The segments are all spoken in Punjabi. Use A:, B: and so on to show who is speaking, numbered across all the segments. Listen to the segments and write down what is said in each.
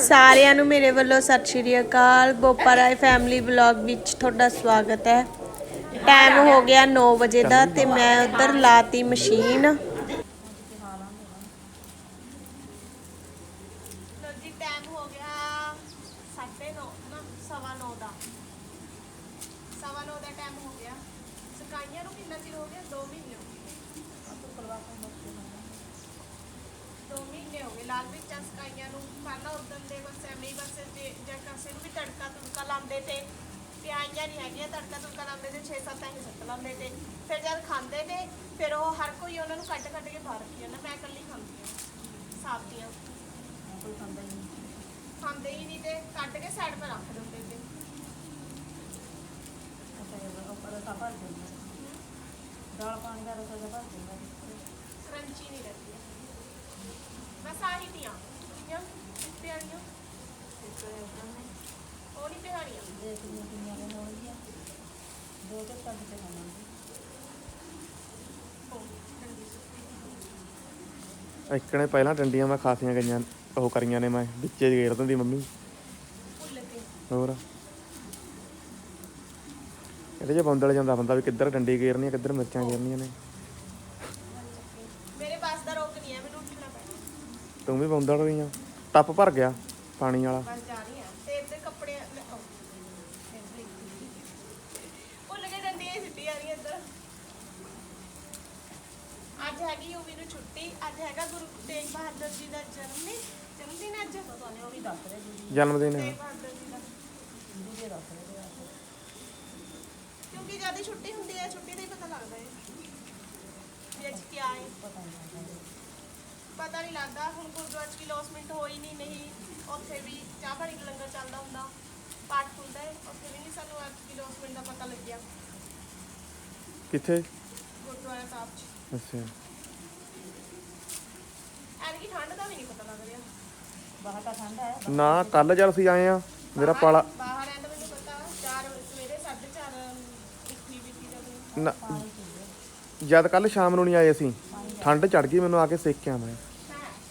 A: ਸਾਰਿਆਂ ਨੂੰ ਮੇਰੇ ਵੱਲੋਂ ਸਤਿ ਸ਼੍ਰੀ ਅਕਾਲ। ਬੋਪਾ ਰਾਏ ਫੈਮਿਲੀ ਵਲੌਗ ਵਿੱਚ ਤੁਹਾਡਾ ਸਵਾਗਤ ਹੈ। ਟਾਈਮ ਹੋ ਗਿਆ 9 ਵਜੇ ਦਾ ਤੇ ਮੈਂ ਉਧਰ ਲਾਤੀ ਮਸ਼ੀਨ ਲੋ ਜੀ ਟਾਈਮ ਹੋ ਗਿਆ 9:30 ਨਾ ਸਵਾ 9 ਦਾ ਸਵਾ 9 ਦਾ ਟਾਈਮ ਹੋ ਗਿਆ ਸਕਾਈਆਂ ਨੂੰ ਕਿੰਨਾ ਚਿਰ ਹੋ ਗਿਆ 2 ਮਹੀਨੇ ਹੋ ਗਏ ਦੋ ਮਹੀਨੇ ਹੋ ਗਏ ਲਾਲ ਮਿਰਚਾਂ ਸਕਾਈਆਂ ਨੂੰ ਪਹਿਲਾਂ ਉਦੋਂ ਦੇ ਬਸ ਐਵੇਂ ਹੀ ਬਸ ਜੇ ਜੇ ਕਿਸੇ ਨੂੰ ਵੀ ਤੜਕਾ ਤੁੜਕਾ ਲਾਉਂਦੇ ਤੇ ਤੇ ਆਈਆਂ ਨਹੀਂ ਹੈਗੀਆਂ ਤੜਕਾ ਤੁੜਕਾ ਲਾਉਂਦੇ ਤੇ 6-7 ਐਂ ਸੱਤ ਲਾਉਂਦੇ ਤੇ ਫਿਰ ਜਦ ਖਾਂਦੇ ਤੇ ਫਿਰ ਕੋਈ ਉਹਨਾਂ ਨੂੰ ਕੱਟ ਕੱਟ ਕੇ ਬਾਹਰ ਰੱਖੀ ਜਾਂਦਾ ਮੈਂ ਇਕੱਲੀ ਖਾਂਦੀ ਹਾਂ ਸਾਬਤੀਆਂ ਖਾਂਦੇ ਹੀ ਨਹੀਂ। ਤੇ ਕੱਟ ਕੇ ਸਾਈਡ 'ਤੇ ਰੱਖ ਦਿੰਦੇ ਤੇ ਕਰੰਚੀ ਨਹੀਂ ਰਹਿੰਦੀ। ਬਸ ਆਹੀ ਤੀਆਂ ਕਿਉਂ ਪਿਆਰੀਆਂ ਉਹ ਨਹੀਂ ਪਿਆਰੀਆਂ।
B: ਇੱਕਣੇ ਪਹਿਲਾਂ ਡੰਡੀਆਂ ਮੈਂ ਖਾਸੀਆਂ ਗਈਆਂ ਉਹ ਕਰੀਆਂ ਨੇ ਮੈਂ ਵਿੱਚੇ ਗੇਰ ਦਿੰਦੀ ਮੰਮੀ। ਹੋਰ? ਇਹਦੇ ਜੇ ਬੰਦਲ ਜਾਂਦਾ ਬੰਦਾ ਵੀ ਕਿੱਧਰ ਡੰਡੀ ਗੇਰਨੀ ਆ ਕਿੱਧਰ ਮਿਰਚਾਂ ਗੇਰਨੀਆਂ ਨੇ।
A: ਮੇਰੇ ਪਾਸ ਦਾ ਰੋਕ ਨਹੀਂ ਹੈ ਮੈਨੂੰ ਉੱਠਣਾ ਪੈਣਾ।
B: ਤੂੰ ਵੀ ਬੰਦਲ ਰਹੀ ਆ ਟੱਪ ਭਰ ਗਿਆ ਪਾਣੀ ਵਾਲਾ।
A: ਬਸ ਜਾ ਰਹੀ ਹਾਂ। ਤੇ ਇੱਧਰ ਕੱਪੜੇ ਲੈ- ਆਓ। ਭੁੱਲ ਕੇ ਡੰਡੀਆਂ ਹੀ ਸਿੱਟੀ ਆ ਰਹੀਆਂ ਇੱਧਰ। ਅੱਜ ਹੈਗੀ ਯੂਵੀ ਨੂੰ ਛੁੱਟੀ ਅੱਜ ਹੈਗਾ ਗੁਰੂ ਤੇਗ ਬਹਾਦਰ ਜੀ ਦਾ ਜਨਮ ਦਿਨ ਜਨਮ ਦਿਨ ਅੱਜ ਤੁਹਾਨੂੰ ਉਹ ਵੀ ਦੱਸ ਰਹੇ
B: ਜਨਮ ਦਿਨ
A: ਤੇਗ
B: ਹੈ
A: ਬਹਾਦਰ ਜੀ ਦਾ ਕਿਉਂਕਿ ਹੀ ਛੁੱਟੀ ਹੁੰਦੀ ਹੈ ਛੁੱਟੀ ਦਾ ਹੀ ਪਤਾ ਲੱਗਦਾ ਹੈ। ਵੀ ਅੱਜ ਕੀ ਆਏ। ਪਤਾ ਨਹੀਂ ਲੱਗਦਾ ਹੁਣ ਗੁਰਦੁਆਰੇ ਕੀ ਲੌਸਮੈਂਟ ਹੋਈ ਨਹੀਂ ਨਹੀਂ। ਉੱਥੇ ਵੀ ਚਾਹ ਪਾਣੀ ਦਾ ਲੰਗਰ ਚੱਲਦਾ ਹੁੰਦਾ। ਪਾਠ ਹੁੰਦਾ ਹੈ। ਉੱਥੇ ਵੀ ਨਹੀਂ ਸਾਨੂੰ ਅੱਜ ਕੀ ਲੌਸਮੈਂਟ ਦਾ ਪਤਾ ਲੱਗਿਆ।
B: ਕਿੱਥੇ?
A: ਗੁਰਦੁਆਰਾ ਸਾਹਿਬ 'ਚ।
B: ਅੱਛਾ।
A: ਐਨਕੀ ਠੰਡ ਦਾ ਵੀ ਨਹੀਂ ਪਤਾ ਲੱਗ ਰਿਹਾ।
B: ਨਾ ਕੱਲ ਜਦ ਅਸੀਂ ਆਏ ਆ ਮੇਰਾ ਪਾਲਾ
A: ਬਾਹਰ ਐਂਡ ਮੈਨੂੰ ਪਤਾ 4 ਸਵੇਰੇ 4:30 ਇੱਕੀ ਬੀਤੀ ਜਦੋਂ।
B: ਨਾ- ਜਦ ਕੱਲ ਸ਼ਾਮ ਨੂੰ ਨਹੀਂ ਆਏ ਅਸੀਂ ਠੰਡ ਚੜ ਗਈ ਮੈਨੂੰ ਆ ਕੇ ਸੇਕ ਕੇ ਆਵਾਂ
A: ਹੈ।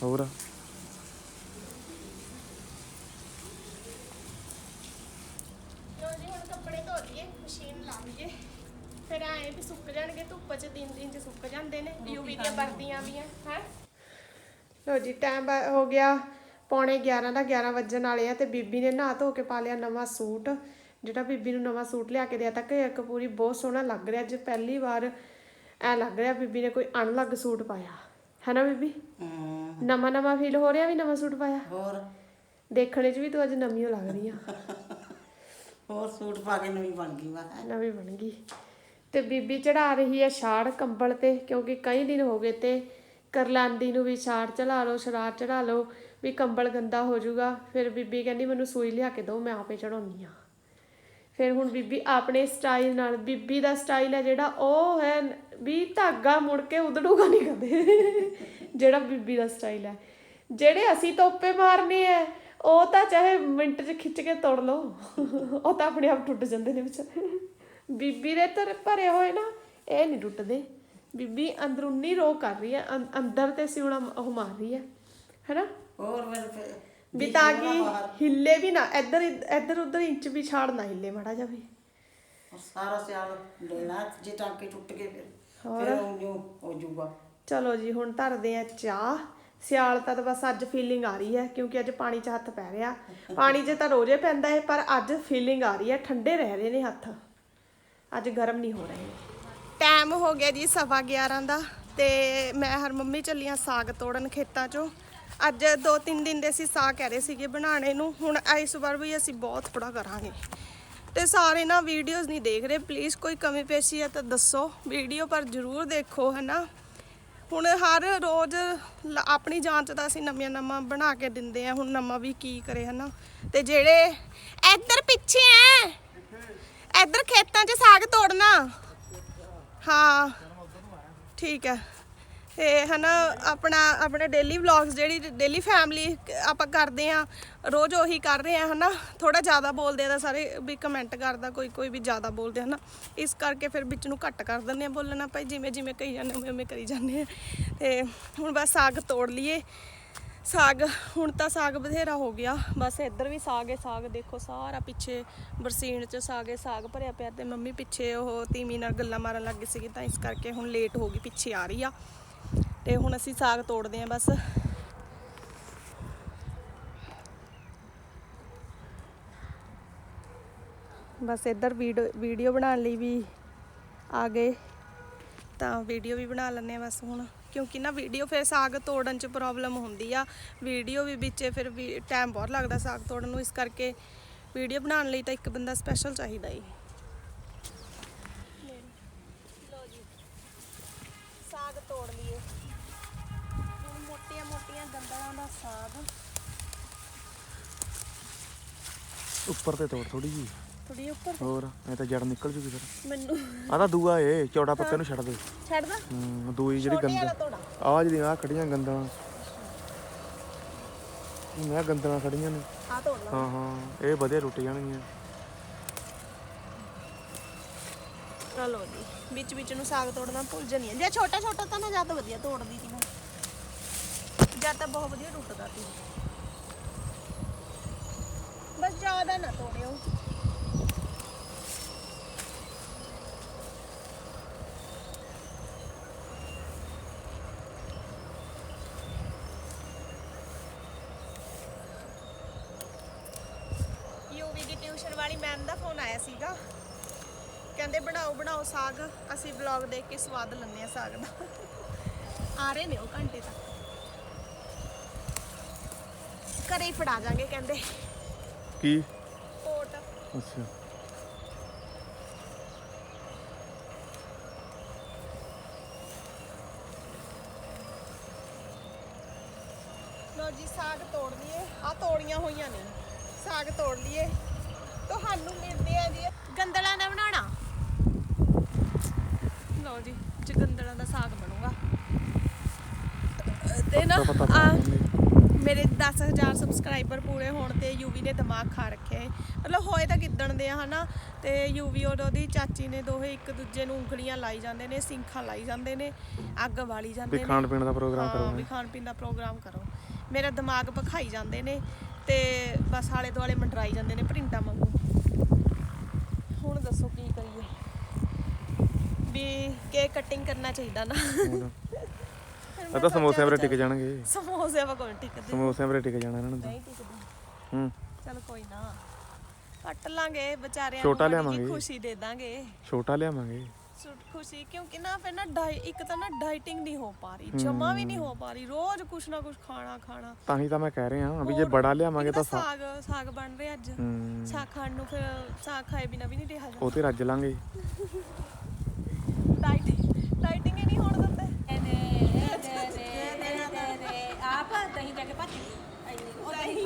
B: ਹੋਰ
A: ਲੋ ਜੀ ਹੁਣ ਕੱਪੜੇ ਧੋ ਲਈਏ ਮਸ਼ੀਨ ਲਾ ਲਈਏ ਫਿਰ ਆਏ ਵੀ ਸੁੱਕ ਜਾਣਗੇ ਧੁੱਪ 'ਚ ਦਿਨ ਦਿਨ 'ਚ ਸੁੱਕ ਜਾਂਦੇ ਨੇ ਯੂਵੀ ਦੀਆਂ ਵਰਦੀਆਂ ਵੀ ਹੈ ਹੈ ਲੋ ਜੀ ਟਾਈਮ ਹੋ ਗਿਆ ਪੌਣੇ 11 ਦਾ 11 ਵੱਜਣ ਵਾਲੇ ਆ ਤੇ ਬੀਬੀ ਨੇ ਨਹਾ ਧੋ ਕੇ ਪਾ ਲਿਆ ਨਵਾਂ ਸੂਟ। ਜਿਹੜਾ ਬੀਬੀ ਨੂੰ ਨਵਾਂ ਸੂਟ ਲਿਆ ਕੇ ਦਿਆ ਤਾਂ ਕਿ ਇੱਕ ਪੂਰੀ ਬਹੁਤ ਸੋਹਣਾ ਲੱਗ ਰਿਹਾ। ਅੱਜ ਪਹਿਲੀ ਵਾਰ ਐ ਲੱਗ ਰਿਹਾ ਬੀਬੀ ਨੇ ਕੋਈ ਅਣਲੱਗ ਸੂਟ ਪਾਇਆ। ਹੈ ਨਾ ਬੀਬੀ ਨਵਾਂ ਨਵਾਂ ਫੀਲ ਹੋ ਰਿਹਾ ਵੀ ਨਵਾਂ ਸੂਟ ਪਾਇਆ?
C: ਹੋਰ?
A: ਦੇਖਣੇ 'ਚ ਵੀ ਤੂੰ ਅੱਜ ਨਵੀਂ ਓ ਲੱਗ ਰਹੀ ਆ।
C: ਹੋਰ ਸੂਟ ਪਾ ਕੇ ਨਵੀਂ ਬਣ ਗਈ ਮੈਂ
A: ਨਵੀਂ ਬਣ ਗਈ। ਤੇ ਬੀਬੀ ਚੜਾ ਰਹੀ ਹੈ ਛਾੜ ਕੰਬਲ ਤੇ ਕਿਉਂਕਿ ਕਈ ਦਿਨ ਹੋ ਗਏ ਤੇ ਕਰਲਾਂਦੀ ਨੂੰ ਵੀ ਛਾੜ ਚੜਾ ਲਓ, ਸ਼ਰਾਰ ਚੜਾ ਲਓ, ਵੀ ਕੰਬਲ ਗੰਦਾ ਹੋ ਜਾਊਗਾ। ਫਿਰ ਬੀਬੀ ਕਹਿੰਦੀ, ਮੈਨੂੰ ਸੂਈ ਲਿਆ ਕੇ ਦਿਓ, ਮੈਂ ਆਪੇ ਚੜਾਉਣੀ ਆ ਫਿਰ ਹੁਣ ਬੀਬੀ ਆਪਣੇ ਸਟਾਈਲ ਨਾਲ, ਬੀਬੀ ਦਾ ਸਟਾਈਲ ਹੈ ਜਿਹੜਾ ਉਹ ਹੈ, ਵੀ ਧਾਗਾ ਮੁੜ ਕੇ ਉਧੜੂਗਾ ਨਹੀਂ ਕਦੇ। ਜਿਹੜਾ ਬੀਬੀ ਦਾ ਸਟਾਈਲ ਹੈ। ਜਿਹੜੇ ਅਸੀਂ ਤੋਪੇ ਮਾਰਨੇ ਆ ਉਹ ਤਾਂ ਚਾਹੇ ਮਿੰਟ 'ਚ ਖਿੱਚ ਕੇ ਤੋੜ ਲਓ। ਉਹ ਤਾਂ ਆਪਣੇ ਆਪ ਟੁੱਟ ਜਾਂਦੇ ਨੇ ਵਿਚਾਰੇ। ਬੀਬੀ ਦੇ ਤਰ ਭਰੇ ਹੋਏ ਨਾ, ਇਹ ਨਹੀਂ ਟੁੱਟਦੇ। ਬੀਬੀ ਅੰਦਰੂਨੀ ਰੋ ਕਰ ਰਹੀ ਹੈ ਅੰ- ਅੰਦਰ ਤੇ ਸਿਉਣਾ ਉਹ ਮਾਰ ਰਹੀ ਹੈ ਹੈਨਾ?
C: ਹੋਰ ਫਿਰ ਫਿਰ
A: ਵੀ ਤਾਂ ਕਿ ਹਿੱਲੇ ਵੀ ਨਾ ਇੱਧਰ ਇੱਧਰ ਉੱਧਰ ਇੰਚ ਵੀ ਛਾੜ ਨਾ ਹਿੱਲੇ ਮਾੜਾ ਜਾਵੇ
C: ਉਹ ਸਾਰਾ ਸਿਆਲ ਲੈਣਾ ਜੇ ਟਾਂਕੇ ਟੁੱਟ ਗਏ ਫਿਰ ਫਿਰ ਉਹ ਹੋ ਜਾਊਗਾ।
A: ਚਲੋ ਜੀ ਹੁਣ ਧਰਦੇ ਆ ਚਾਹ। ਸਿਆਲ ਤਾਂ ਤਾਂ ਬਸ ਅੱਜ ਫੀਲਿੰਗ ਆ ਰਹੀ ਹੈ ਕਿਉਂਕਿ ਅੱਜ ਪਾਣੀ 'ਚ ਹੱਥ ਪੈ ਰਿਹਾ। ਪਾਣੀ 'ਚ ਤਾਂ ਰੋਜ਼ੇ ਪੈਂਦਾ ਹੈ ਪਰ ਅੱਜ ਫੀਲਿੰਗ ਆ ਰਹੀ ਹੈ ਠੰਡੇ ਰਹਿ ਰਹੇ ਨੇ ਹੱਥ। ਅੱਜ ਗਰਮ ਨਹੀਂ ਹੋ ਰਹੇ। ਟਾਈਮ ਹੋ ਗਿਆ ਜੀ ਸਵਾ 11 ਦਾ ਤੇ ਮੈਂ ਹਰ ਮੰਮੀ ਚੱਲੀਆਂ ਸਾਗ ਤੋੜਨ ਖੇਤਾਂ 'ਚੋਂ। ਅੱਜ ਦੋ ਤਿੰਨ ਦਿਨ ਦੇ ਅਸੀਂ ਸਾਗ ਕਹਿ ਰਹੇ ਸੀਗੇ ਬਣਾਉਣੇ ਨੂੰ। ਹੁਣ ਇਸ ਵਾਰ ਵੀ ਅਸੀਂ ਬਹੁਤ ਥੋੜਾ ਕਰਾਂਗੇ। ਤੇ ਸਾਰੇ ਨਾ ਵੀਡੀਓਜ਼ ਨਹੀਂ ਦੇਖ ਰਹੇ। ਪਲੀਜ਼ ਕੋਈ ਕਮੀ ਪੇਸ਼ੀ ਹੈ ਤਾਂ ਦੱਸੋ। ਵੀਡੀਓ ਪਰ ਜ਼ਰੂਰ ਦੇਖੋ, ਹਨਾ? ਹੁਣ ਹਰ ਰੋਜ਼ ਲ- ਆਪਣੀ ਜਾਂਚ ਤਾਂ ਅਸੀਂ ਨਵੀਆਂ ਨਵਾਂ ਬਣਾ ਕੇ ਦਿੰਦੇ ਆ। ਹੁਣ ਨਵਾਂ ਵੀ ਕੀ ਕਰੇ, ਹਨਾ? ਤੇ ਜਿਹੜੇ ਇੱਧਰ ਪਿੱਛੇ ਐ। ਇੱਧਰ ਖੇਤਾਂ 'ਚ ਸਾਗ ਤੋੜਨਾ। ਹਾਂ। ਠੀਕ ਹੈ। ਤੇ ਹਨਾ, ਆਪਣਾ, ਆਪਣੇ ਡੇਲੀ ਵਲੌਗਸ ਜਿਹੜੀ ਡੇਲੀ ਫੈਮਿਲੀ ਆਪਾਂ ਕਰਦੇ ਆ ਰੋਜ਼ ਉਹੀ ਕਰ ਰਹੇ ਆ ਹਨਾ। ਥੋੜਾ ਜ਼ਿਆਦਾ ਬੋਲਦੇ ਆ ਤਾਂ ਸਾਰੇ ਵੀ ਕਮੈਂਟ ਕਰਦਾ, ਕੋਈ ਕੋਈ ਵੀ ਜ਼ਿਆਦਾ ਬੋਲਦੇ ਹਨਾ। ਇਸ ਕਰਕੇ ਫਿਰ ਵਿੱਚ ਨੂੰ ਘੱਟ ਕਰ ਦਿੰਦੇ ਆ ਬੋਲਣਾ, ਭਾਈ ਜਿਵੇਂ ਜਿਵੇਂ ਕਹੀ ਜਾਂਦੇ ਉਵੇਂ ਉਵੇਂ ਕਰੀ ਜਾਂਦੇ ਆ। ਤੇ ਹੁਣ ਬਸ ਸਾਗ ਤੋੜ ਲਈਏ। ਸਾਗ, ਹੁਣ ਤਾਂ ਸਾਗ ਬਥੇਰਾ ਹੋ ਗਿਆ। ਬਸ ਇੱਧਰ ਵੀ ਸਾਗ ਹੈ, ਸਾਗ ਦੇਖੋ ਸਾਰਾ ਪਿੱਛੇ, ਬਰਸੀਨ ਚ ਸਾਗ ਹੈ, ਸਾਗ ਭਰਿਆ ਪਿਆ ਤੇ ਮੰਮੀ ਪਿੱਛੇ ਉਹ ਤੀਮੀ ਨਾਲ ਗੱਲਾਂ ਮਾਰਨ ਲੱਗ ਗਈ ਸੀਗੀ, ਤਾਂ ਇਸ ਕਰਕੇ ਹੁਣ ਲੇਟ ਹੋ ਗਈ, ਪਿੱਛੇ ਆ ਰਹੀ ਆ। ਤੇ ਹੁਣ ਅਸੀਂ ਸਾਗ ਤੋੜਦੇ ਆਂ ਬਸ। ਬਸ ਇੱਧਰ ਵੀਡੀਓ ਵੀਡੀਓ ਬਣਾਉਣ ਲਈ ਵੀ ਆ ਗਏ। ਤਾਂ ਵੀਡੀਓ ਵੀ ਬਣਾ ਲੈਂਦੇ ਆ ਬਸ ਹੁਣ। ਕਿਉਂਕਿ ਨਾ ਵੀਡੀਓ ਫਿਰ ਸਾਗ ਤੋੜਨ ਚ ਪ੍ਰੋਬਲਮ ਹੁੰਦੀ ਆ। ਵੀਡੀਓ ਵੀ ਵਿੱਚੇ ਫਿਰ ਵੀ ਟਾਈਮ ਬਹੁਤ ਲੱਗਦਾ ਸਾਗ ਤੋੜਨ ਨੂੰ, ਇਸ ਕਰਕੇ ਵੀਡੀਓ ਬਣਾਉਣ ਲਈ ਤਾਂ ਇੱਕ ਬੰਦਾ ਸਪੈਸ਼ਲ ਚਾਹੀਦਾ ਈ ਲੋ ਜੀ, ਸਾਗ ਤੋੜ ਲਈਏ। ਹੁਣ ਮੋਟੀਆਂ ਮੋਟੀਆਂ ਗੰਦਲਾਂ ਦਾ ਸਾਗ।
B: ਉੱਪਰ ਤੇ ਤੋੜ ਥੋੜੀ ਜੀ
A: ਥੋੜੀ ਉੱਪਰ।
B: ਹੋਰ ਇਹ ਤਾਂ ਜੜ ਨਿਕਲ ਜੂਗੀ ਫਿਰ।
A: ਮੈਨੂੰ।
B: ਆ ਤਾਂ ਦੂਆ ਏ ਚੌੜਾ ਪੱਤੇ ਨੂੰ ਛੱਡ ਦੇ।
A: ਛੱਡ ਦਾ
B: ਹੂੰ ਦੂਈ ਜਿਹੜੀ ਗੰਦ ਆ ਜਿਹੜੀ ਆ ਖੜੀਆਂ ਗੰਦਾਂ। ਮੈਂ ਗੰਦਾਂ ਖੜੀਆਂ ਨੇ।
A: ਆ ਤੋੜ ਲਾ
B: ਹਾਂ ਹਾਂ ਇਹ ਵਧੀਆ ਟੁੱਟ ਜਾਣਗੀਆਂ
A: ਚਲੋ ਜੀ ਵਿੱਚ ਵਿੱਚ ਨੂੰ ਸਾਗ ਤੋੜਨਾ ਭੁੱਲ ਜੇ ਛੋਟਾ ਛੋਟਾ ਤਾਂ ਨਾ ਜ਼ਿਆਦਾ ਵਧੀਆ ਤੋੜਦੀ ਸੀ ਮੈਂ ਜਾਂ ਤਾਂ ਬਹੁਤ ਵਧੀਆ ਟੁੱਟਦਾ ਸੀ। ਬਸ ਜ਼ਿਆਦਾ ਨਾ ਤੋੜਿਓ ਯੂਵੀ ਦੀ ਟਿਊਸ਼ਨ ਵਾਲੀ ਮੈਮ ਦਾ ਫੋਨ ਆਇਆ ਸੀਗਾ ਕਹਿੰਦੇ ਬਣਾਓ ਬਣਾਓ ਸਾਗ ਅਸੀਂ ਵਲੌਗ ਦੇਖ ਕੇ ਸਵਾਦ ਲੈਂਦੇ ਆ ਸਾਗ ਦਾ। ਆ ਰਹੇ ਨੇ ਉਹ ਘੰਟੇ ਤੱਕ। ਘਰੇ ਹੀ ਫੜਾ ਜਾਾਂਗੇ ਕਹਿੰਦੇ।
B: ਕੀ?
A: ਕੋਟ
B: ਅੱਛਾ।
A: ਲੋ ਜੀ ਸਾਗ ਤੋੜ ਲਈਏ। ਆ ਤੋੜੀਆਂ ਹੋਈਆਂ ਨੇ। ਸਾਗ ਤੋੜ ਲਈਏ। ਤੁਹਾਨੂੰ ਮਿਲਦੇ ਆ ਜੀ। ਗੰਦਲਾਂ ਦਾ ਬਣਾਉਣਾ। ਲੋ ਜੀ ਚ ਗੰਦਲਾਂ ਦਾ ਸਾਗ ਬਣੂਗਾ। ਤੇ ਨਾ ਆ। ਮੇਰੇ 10000 ਸਬਸਕ੍ਰਾਈਬਰ ਪੂਰੇ ਹੋਣ ਤੇ ਯੂਵੀ ਨੇ ਦਿਮਾਗ ਖਾ ਰੱਖਿਆ ਹੈ ਮਤਲਬ ਹੋਏ ਤਾਂ ਕਿੱਦਣ ਦੇ ਆ ਹਨਾ ਤੇ ਯੂਵੀ ਔਰ ਉਹਦੀ ਚਾਚੀ ਨੇ ਦੋਹੇ ਇੱਕ ਦੂਜੇ ਨੂੰ ਉਂਗਲੀਆਂ ਲਾਈ ਜਾਂਦੇ ਨੇ ਸਿੰਖਾਂ ਲਾਈ ਜਾਂਦੇ ਨੇ ਅੱਗ ਵਾਲੀ ਜਾਂਦੇ
B: ਵੀ
A: ਨੇ।
B: ਖਾਣ ਪੀਣ ਦਾ ਪ੍ਰੋਗਰਾਮ ਕਰੋ
A: ਵੀ ਖਾਣ ਪੀਣ ਦਾ ਪ੍ਰੋਗਰਾਮ ਕਰੋ। ਮੇਰਾ ਦਿਮਾਗ ਭਖਾਈ ਜਾਂਦੇ ਨੇ ਤੇ ਬਸ ਆਲੇ ਦੁਆਲੇ ਮੰਡਰਾਈ ਜਾਂਦੇ ਨੇ ਪ੍ਰਿੰਟਾਂ ਵਾਂਗੂ ਹੁਣ ਦੱਸੋ ਕੀ ਕਰੀਏ ਵੀ ਕੇਕ ਕਟਿੰਗ ਕਰਨਾ ਚਾਹੀਦਾ ਨਾ।
B: ਇਹ ਤਾਂ ਸਮੋਸਿਆਂ ਵਰੇ ਟਿਕ ਜਾਣਗੇ
A: ਸਮੋਸੇ ਵਾ ਕੋਈ ਟਿਕਦੇ
B: ਸਮੋਸਿਆਂ ਵਰੇ ਟਿਕ ਜਾਣਾ ਇਹਨਾਂ ਨੂੰ ਤਾਂ।
A: ਨਹੀਂ ਟਿਕਦੇ।
B: ਹੂੰ।
A: ਚਲ ਕੋਈ ਨਾ। ਕੱਟ ਲਾਂਗੇ ਵਿਚਾਰਿਆਂ
B: ਛੋਟਾ
A: ਮਾੜੀ ਜਿਹੀ
B: ਲਿਆਵਾਂਗੇ।
A: ਖੁਸ਼ੀ ਦੇ ਦਾਂਗੇ।
B: ਛੋਟਾ ਲਿਆਵਾਂਗੇ।
A: ਸੁੱਟ ਖੁਸ਼ੀ ਕਿਉਂਕਿ ਨਾ ਫਿਰ ਨਾ ਡਾਈ ਇੱਕ ਤਾਂ ਨਾ ਡਾਈਟਿੰਗ ਨਹੀਂ ਹੋ ਪਾ ਰਹੀ ਜਮਾ ਵੀ ਨਹੀਂ ਹੋ। ਪਾ ਰਹੀ ਰੋਜ਼ ਕੁਛ ਨਾ ਕੁਛ ਖਾਣਾ ਖਾਣਾ।
B: ਤਾਂ ਹੀ ਤਾਂ ਮੈਂ ਕਹਿ ਰਿਹਾ ਵੀ ਜੇ
A: ਹੋਰ,
B: ਬੜਾ ਲਿਆਵਾਂਗੇ
A: ਇੱਕ
B: ਤਾਂ ਸਾ-
A: ਸਾਗ ਸਾਗ ਬਣ ਰਿਹਾ ਅੱਜ।
B: ਹੂੰ।
A: ਸਾਗ ਖਾਣ ਨੂੰ ਫਿਰ ਸਾਗ ਖਾਏ ਬਿਨਾ ਵੀ ਨਹੀਂ ਰਿਹਾ ਜਾਂਦਾ
B: ਉਹ ਤੇ ਰੱਜ ਲਾਂਗੇ।
A: ਡਾਈਟਿੰਗ ਹੀ ਨਹੀਂ ਹੋਣ ਦਿੰਦੇ।
D: ਆਪ ਦਹੀਂ ਜਾ ਕੇ ਭੱਜ ਉਹ ਦਹੀਂ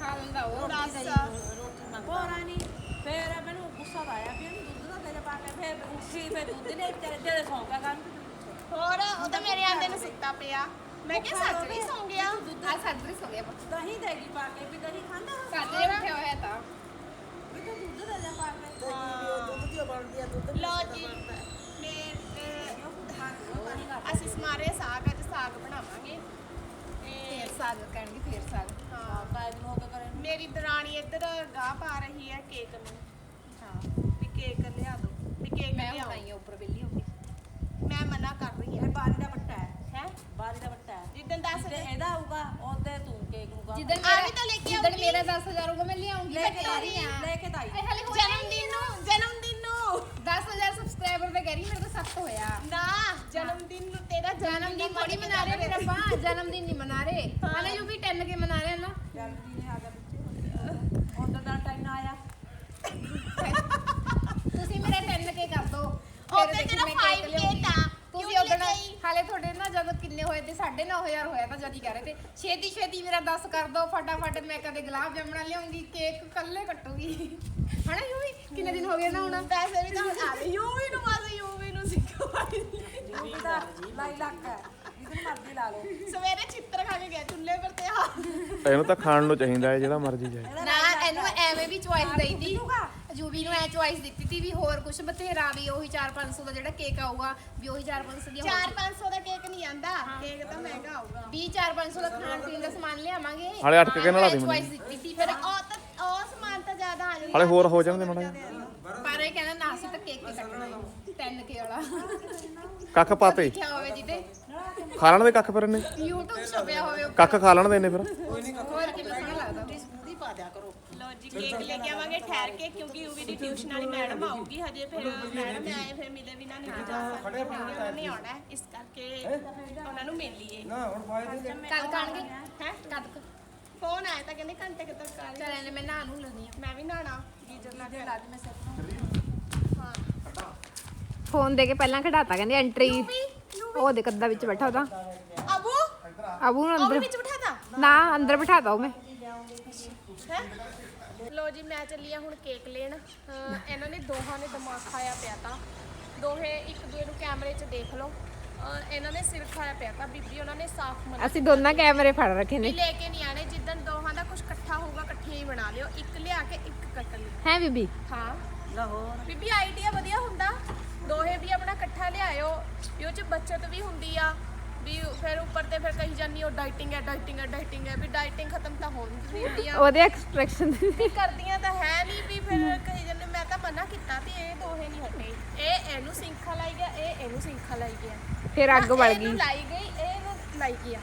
D: ਖਾ ਲੈਂਦਾ ਉਹ। ਰੋਟੀ ਮੰਗ ਹੋਰਾ ਨਹੀਂ। ਫੇਰ ਮੈਨੂੰ ਗੁੱਸਾ ਆਇਆ ਇਹਨੂੰ ਦੁੱਧ ਦਾ ਤੇਰੇ ਪਾ ਕੇ ਫੇਰ ਉੱਠੀ ਫੇਰ ਦੁੱਧ ਨੇ ਤੇਰੇ ਜਿਹੜੇ ਸੌਂ ਗਿਆ ਕੰਮ
A: ਹੋਰ ਉਹ ਤਾਂ ਮੇਰੇ ਆਂਦੇ ਨੂੰ ਸੁੱਤਾ ਪਿਆ। ਮੈਂ ਕਿਹਾ ਸੱਚ ਨਹੀਂ ਸੌਂ ਗਿਆ।
D: ਆ ਸੱਜਰੀ ਸੌ ਗਿਆ ਦਹੀਂ ਦੇਗੀ ਪਾ ਕੇ ਵੀ ਦਹੀਂ ਖਾਂਦਾ
A: ਸੱਜਰੇ ਉੱਠਿਆ ਹੋਇਆ ਤਾਂ।
D: ਵੀ ਤੂੰ ਦੁੱਧ ਦੇ ਜਾ ਪਾ ਕੇ।
C: ਦੁੱਧ ਦੀ ਬਣਦੀ ਆ ਦੁੱਧ
A: ਲੋ ਜੀ। ਅਸੀਂ ਸਮਾਰੇ ਸਾਗ ਅੱਜ ਸਾਗ ਬਣਾਵਾਂਗੇ। ਤੇ
D: ਸਾਗ ਕਰਨਗੇ ਫੇਰ ਸਾਗ।
A: ਹਾਂ।
D: ਕਾਇਦ ਨੂੰ ਹੋ ਕੇ ਕਰੇ
A: ਮੇਰੀ ਦਰਾਣੀ ਇੱਧਰ ਗਾਹ ਪਾ ਰਹੀ ਹੈ ਕੇਕ ਨੂੰ।
D: ਹਾਂ।
A: ਵੀ ਕੇਕ ਲਿਆ ਦੋ। ਵੀ ਕੇਕ
D: ਮੈਂ
A: ਲਿਆਓ।
D: ਉਠਾਈ ਉੱਪਰ ਬਿੱਲੀ ਹੋ ਗਈ।
A: ਮੈਂ ਮਨਾ ਕਰ ਰਹੀ
D: ਇਹ
A: ਹਾਂ
D: ਬਾਰੀ ਦਾ ਵੱਟਾ ਹੈ।
A: ਹੈ?
D: ਬਾਰੀ ਦਾ ਵੱਟਾ ਹੈ।
A: ਜਿੱਦਣ ਦੱਸ
D: ਤੇ ਇਹਦਾ ਆਊਗਾ ਉਹਦੇ ਤੂੰ ਕੇਕ ਨੂੰ ਗਾ
E: ਜਿੱਦਣ
A: ਆ
E: ਮੇਰਾ
A: ਵੀ ਤਾਂ ਲੈ ਕੇ
E: ਜਿੱਦਣ
A: ਆਊਂਗੀ।
E: ਮੇਰਾ 10000 ਹੋਊਗਾ ਮੈਂ ਲਿਆਉਂਗੀ
D: ਲੈ
E: ਮੈਂ
D: ਕੇ
E: ਕਹਿ
D: ਆਈ
E: ਰਹੀ ਆ।
D: ਲੈ ਕੇ ਤਾਈ।
E: ਇਹ ਹਾਲੇ
A: ਜਨਮ ਦਿਨ ਨੂੰ ਜਨਮ ਦਿਨ ਨੂੰ।
E: 10000 ਸਬਸਕ੍ਰਾਈਬਰ ਤੇ ਕਹਿ ਰਹੀ ਮੇਰੇ ਤਾਂ ਸਖਤ ਹੋਇਆ।
A: ਨਾ ਜਨਮ ਦਿਨ ਨੂੰ ਤੇਰਾ
E: ਜਨਮ ਦਿਨ ਥੋੜੀ ਮਨਾ ਰਹੇ ਮੇਰਾ ਪਾ ਜਨਮ ਦਿਨ ਨਹੀਂ ਮਨਾ ਰਹੇ। ਹਲੇ ਯੂ ਵੀ 10 ਕੇ ਮਨਾ ਰਹੇ ਨਾ
D: ਜਲਦੀ ਨੇ ਆ ਗਿਆ ਬੱਚੇ ਉਹਦਾ ਦਾ ਟਾਈਮ ਆਇਆ।
E: ਤੁਸੀਂ ਮੇਰੇ 10 ਕੇ ਕਰ ਦੋ।
A: ਉਹ ਤੇ ਤੇਰਾ 5k ਤਾਂ।
E: ਤੁਸੀਂ
A: ਕਿਉਂ
E: ਉਦੋਂ
A: ਨਹੀਂ ਗਈ?
E: ਹਾਲੇ ਤੁਹਾਡੇ ਨਾ ਜਦੋਂ ਕਿੰਨੇ ਹੋਏ ਤੇ 9500 ਹੋਇਆ ਤਾਂ ਜਦ ਕਹਿ ਰਹੇ ਤੇ ਛੇਤੀ ਛੇਤੀ ਮੇਰਾ 10 ਕਰ ਦੋ ਫਟਾਫਟ ਮੈਂ ਕਦੇ ਗੁਲਾਬ ਜਾਮਣਾ ਲਿਆਉਂਗੀ ਕੇਕ ਕੱਲੇ ਕੱਟੂਗੀ। ਹਨਾ ਯੂ ਵੀ ਕਿੰਨੇ ਦਿਨ ਹੋ ਗਏ ਨਾ ਹੁਣ?
A: ਪੈਸੇ ਵੀ ਤਾਂ ਹੁਣ ਆ ਗਏ। ਯੂਵੀ ਨੂੰ ਬਸ ਯੂਵੀ ਨੂੰ ਸਿੱਖਵਾਈ
D: ਉਹਦਾ ਲਾਈ ਲੱਕ ਹੈ। ਜਿਹਦੇ ਮਰਜ਼ੀ ਲਾ ਲਓ।
A: ਸਵੇਰੇ ਚਿੱਤਰ ਖਾ ਕੇ ਗਿਆ ਚੁੱਲ੍ਹੇ ਪਰ ਤੇ ਆ।
B: ਇਹਨੂੰ ਤਾਂ ਖਾਣ ਨੂੰ ਚਾਹੀਦਾ ਹੈ ਜਿਹੜਾ ਮਰਜ਼ੀ ਜਾਏ।
E: ਨਾ ਇਹਨੂੰ ਐਵੇਂ ਵੀ ਚੁਆਇਸ ਦੇਈਦੀ ਜੂਬੀ ਨੂੰ ਐ ਚੁਆਇਸ ਦਿੱਤੀ ਤੀ ਵੀ ਹੋਰ ਕੁਝ ਬਥੇਰਾ ਵੀ ਉਹੀ 4-500 ਦਾ ਜਿਹੜਾ ਕੇਕ ਆਊਗਾ ਵੀ ਉਹੀ 4-500 ਦੀ 4-500 ਦਾ ਕੇਕ ਨਹੀਂ ਆਂਦਾ।
A: ਕੇਕ ਤਾਂ ਮਹਿੰਗਾ ਆਊਗਾ।
E: 20-4-500 ਦਾ ਖਾਣ ਪੀਣ ਦਾ ਸਮਾਨ ਲਿਆਵਾਂਗੇ।
B: ਹਾਲੇ ਅਟਕ ਕੇ ਨਾ ਲਾ ਦੇ ਮੈਨੂੰ।
E: ਚੁਆਇਸ ਦਿੱਤੀ ਤੀ ਫਿਰ ਉਹ ਤਾਂ ਉਹ ਸਮਾਨ ਤਾਂ ਜ਼ਿਆਦਾ ਆ ਜਾਂਦਾ।
B: ਹਾਲੇ ਹੋਰ ਹੋ ਜਾਣਗੇ ਮਾੜਾ ਜਿਹਾ।
E: ਪਰ ਇਹ ਕਹਿੰਦਾ ਨਾ ਅਸੀਂ ਤਾਂ ਕੇਕ ਹੀ ਕੱਟਣਾ 10 ਕੇ ਵਾਲਾ।
B: ਕੱਖ ਪਾਤੇ
E: ਕਿਆ ਹੋਵੇ ਜਿਹਦੇ।
B: ਖਾ ਲੈਣ ਦੇ ਕੱਖ ਫਿਰ ਇਹਨੇ?
E: YouTube ਛਪਿਆ ਹੋਵੇ।
B: ਕੱਖ ਖਾ ਲੈਣ ਦੇ ਇਹਨੇ ਫਿਰ।
E: ਹੋਰ ਕਿੰਨਾ ਸੋਹਣਾ ਲੱਗਦਾ
C: ਦੀ ਪਾ ਦਿਆ ਕਰੋ
A: ਲੋ ਜੀ ਕੇਕ ਲੈ ਕੇ ਆਵਾਂਗੇ ਠਹਿਰ ਕੇ ਕਿਉਂਕਿ ਯੂਵੀ ਦੀ ਟਿਊਸ਼ਨ ਵਾਲੀ ਮੈਡਮ ਆਊਗੀ ਹਜੇ ਫਿਰ ਮੈਡਮ ਆਏ ਫਿਰ ਮਿਲੇ ਬਿਨਾ ਨਹੀਂ ਜਾ ਸਕਦੇ ਉਹਨਾਂ ਨੇ ਆਉਣਾ ਹੈ, ਇਸ ਕਰਕੇ ਉਹਨਾਂ ਨੂੰ ਮਿਲ ਲਈਏ।
E: ਕੱਲ ਕਾਣਗੇ ਹੈ ਕਦ ਕੁ?
A: ਫੋਨ ਆਇਆ ਤਾਂ ਕਹਿੰਦੇ ਘੰਟੇ ਕੁ ਤੱਕ ਆ
E: ਚੱਲ ਇਹਨੇ ਮੈਂ ਨਹਾ ਨੂੰ ਲੈਣੀ ਆ
A: ਮੈਂ ਵੀ ਨਹਾਣਾ ਗੀਜ਼ਰ ਲਾ ਕੇ ਲਾ ਦੇ ਮੈਂ
E: ਫੋਨ ਦੇ ਕੇ ਪਹਿਲਾਂ ਖੜਾਤਾ ਕਹਿੰਦੇ ਐਂਟਰੀ ਉਹ ਦੇ ਕੱਦਾ ਵਿੱਚ ਬੈਠਾ ਉਹਦਾ।
A: ਅਬੂ?
E: ਅਬੂ ਨੂੰ
A: ਉਹ ਵੀ
E: ਅੰਦਰ
A: ਵਿੱਚ ਬਿਠਾਤਾ?
E: ਨਾ ਅੰਦਰ ਬਿਠਾਤਾ ਉਹ ਮੈਂ।
A: ਲੋ ਜੀ ਮੈਂ ਚੱਲੀ ਆ ਹੁਣ ਕੇਕ ਲੈਣ। ਅਹ ਇਹਨਾਂ ਨੇ ਦੋਹਾਂ ਨੇ ਦਿਮਾਗ ਖਾਇਆ ਪਿਆ ਤਾਂ। ਦੋਹੇ ਇੱਕ ਦੂਏ ਨੂੰ ਕੈਮਰੇ 'ਚ ਦੇਖ ਲਓ। ਅਹ ਇਹਨਾਂ ਨੇ ਸਿਰ ਖਾਇਆ ਪਿਆ ਤਾਂ ਬੀਬੀ ਉਹਨਾਂ ਨੇ ਸਾਫ਼ ਮਨਾ
E: ਅਸੀਂ ਦੋਨਾਂ ਕੈਮਰੇ ਫੜ ਰੱਖੇ
A: ਵੀ
E: ਨੇ
A: ਲੈ ਕੇ ਨਹੀਂ ਆਣੇ ਜਿੱਦਣ ਦੋਹਾਂ ਦਾ ਕੁਝ ਇਕੱਠਾ ਹੋਊਗਾ ਇਕੱਠੇ ਹੀ ਬਣਾ ਲਿਓ। ਇੱਕ ਲਿਆ ਕੇ ਇੱਕ ਕੱਟ ਲਿਓ।
E: ਹੈ ਬੀਬੀ?
A: ਹਾਂ।
C: ਲਾਹੌਰ।
A: ਬੀਬੀ ਆਈਡੀਆ ਵਧੀਆ ਹੁੰਦਾ। ਦੋਹੇ ਵੀ ਆਪਣਾ ਇਕੱਠਾ ਲਿਆਇਓ। ਉਹ ਚ ਬੱਚਤ ਵੀ ਹੁੰਦੀ ਆ। ਵੀ ਫਿਰ ਉੱਪਰ ਤੇ ਫਿਰ ਕਹੀ ਜਾਂਦੀ ਉਹ ਡਾਈਟਿੰਗ ਹੈ ਡਾਈਟਿੰਗ ਹੈ ਡਾਈਟਿੰਗ ਹੈ ਵੀ ਡਾਈਟਿੰਗ ਖਤਮ ਤਾਂ ਹੋ ਨਹੀਂ ਹੁੰਦੀ ਆ।
E: ਉਹਦੇ ਐਕਸਪ੍ਰੈਸ਼ਨ
A: ਵੀ ਕਰਦੀਆਂ ਤਾਂ ਹੈ ਨਹੀਂ ਵੀ ਫਿਰ ਕਹੀ ਜਾਂਦੇ ਮੈਂ ਤਾਂ ਮਨਾ ਕੀਤਾ ਤੇ ਇਹ ਦੋਹੇ ਨਹੀਂ ਹਟੇ। ਇਹ ਇਹਨੂੰ ਸਿੰਖਾ ਲਾਈ ਗਿਆ ਇਹ ਇਹਨੂੰ ਸਿੰਖਾ ਲਾਈ ਗਿਆ।
E: ਫਿਰ ਅੱਗ ਬਲ
A: ਇਹਨੂੰ
E: ਗਈ।
A: ਲਾਈ ਗਈ ਇਹ ਇਹਨੂੰ ਲਾਈ ਗਿਆ।